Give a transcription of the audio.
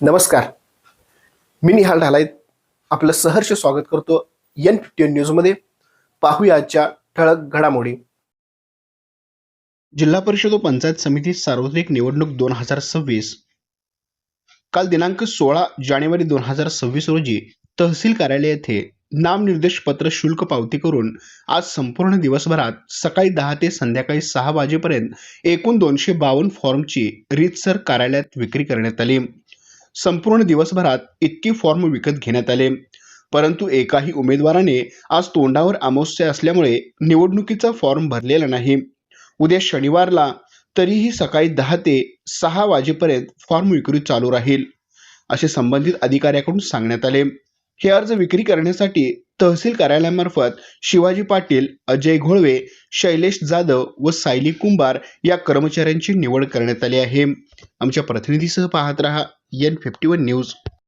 नमस्कार. मी निहाल ढालायत आपलं सहर्ष स्वागत करतो एन फिफ्टीन न्यूजमध्ये पाहूया आजच्या ठळक घडामोडी. जिल्हा परिषद व पंचायत समिती सार्वत्रिक निवडणूक दोन हजार सव्वीस. काल दिनांक सोळा जानेवारी दोन हजार सव्वीस रोजी तहसील कार्यालय येथे नामनिर्देश पत्र शुल्क पावती करून आज संपूर्ण दिवसभरात सकाळी दहा ते संध्याकाळी सहा वाजेपर्यंत एकूण दोनशे बावन्न फॉर्मची रीतसर कार्यालयात विक्री करण्यात आली. संपूर्ण दिवसभरात इतके फॉर्म विकत घेण्यात आले. परंतु एकाही उमेदवाराने आज तोंडावर अमावस्या असल्यामुळे निवडणुकीचा फॉर्म भरलेला नाही. उद्या शनिवारला तरीही सकाळी दहा ते सहा वाजेपर्यंत फॉर्म विक्री चालू राहील असे संबंधित अधिकाऱ्याकडून सांगण्यात आले. हे अर्ज विक्री करण्यासाठी तहसील कार्यालयामार्फत शिवाजी पाटील अजय घोळवे शैलेश जाधव व सायली कुंभार या कर्मचाऱ्यांची निवड करण्यात आली आहे. आमच्या प्रतिनिधीसह पाहत रहा एन फिफ्टी वन न्यूज